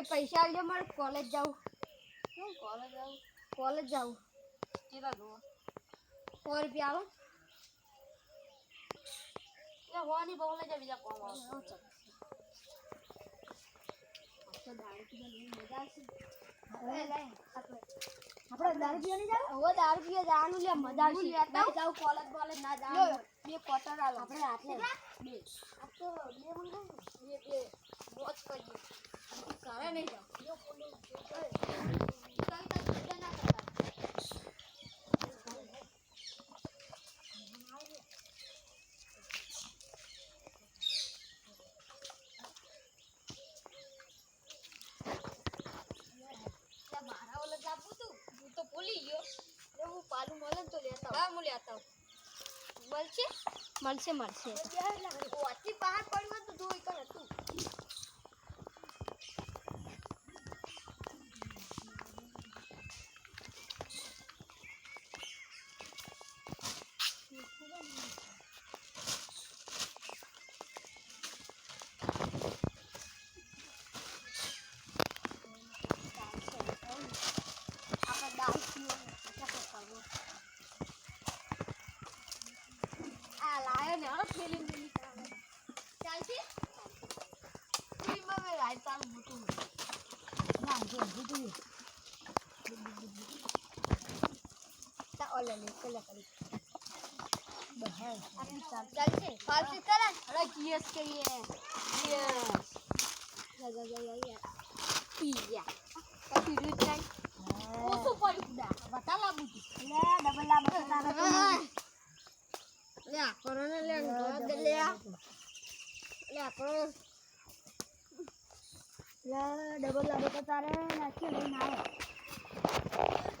ભાઈ પૈસા આવજો મારે કોલેજ જાવું. શું કોલેજ આવું કોલેજ જાવું કેટલા દો સો રૂપિયા આવો એ હોવાની બહુ લઈ જાય બીજા કોમ આવશે તો દારૂ પીવાની મજા આપણે દારૂ પીવાની જાવ હવે દારૂ પીવા જવાનું લે મજા આવશે. હું લેતા કોલેજ કોલેજ ના જાઉં બે ક્વાર્ટર આલો. આપણે હાથે. બે. આ તો બે મંગાવ બે. મળશે મળશે. બહાર પડ્યું હતું જોઈ કર હતું આ લાયો ને હવે ફિલ્મ ફિલ્મ કરાવે ચાલશે ફિલ્મમાં મેં લાઈ તારું મોટું ના જો જીતી તા ઓલે લે કલા કરી બહાર આપણી ચાલ ચાલશે ફાલતુ કરે અરે ગીએસ કરીએ ગીએસ જા જા જા જા યા પી ગયા પછી રીત જાય ઓછું પડ્યું કુડા બતા લાગુ છું લે ડબલ લાગુ તો તારે તો લે આ કરો ને લે ગોદ લે આ લે આ કરો લે ડબલ લાગે તો તારે નાખી લઈને આવે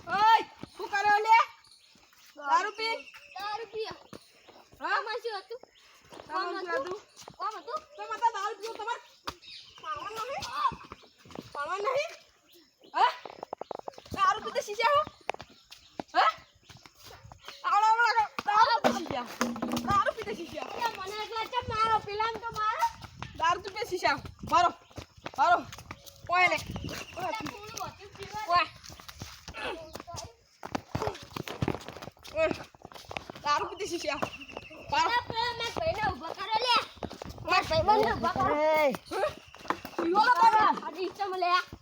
ઓય શું કરે લે દારૂ પી દારૂ પી હા માસી હતું કોમ હતું? કોમ હતું તો માતા દારૂ પીવો તમારે પાડવા નહીં પાડવા નહીં હા દારૂ પીતે હો હા આવડા આવડા દારૂ પીતે શીખ્યા દારૂ પીતે શીખ્યા લે મને એકલા ચમ મારો પેલા તો મારો દારૂ પીતે શીખ્યા મારો મારો ઓય લે. થોડું હતું પીવા ઓય. ઓય. દારૂ પીતે શીખ્યા મારો ભાઈને ઊભા કર્યો લે. મેં ભાઈબંધને ઊભા કર્યો અરે પીવો લે તારા આજે ઈચ્છા મળે ખોડા દારૂ પીત્યા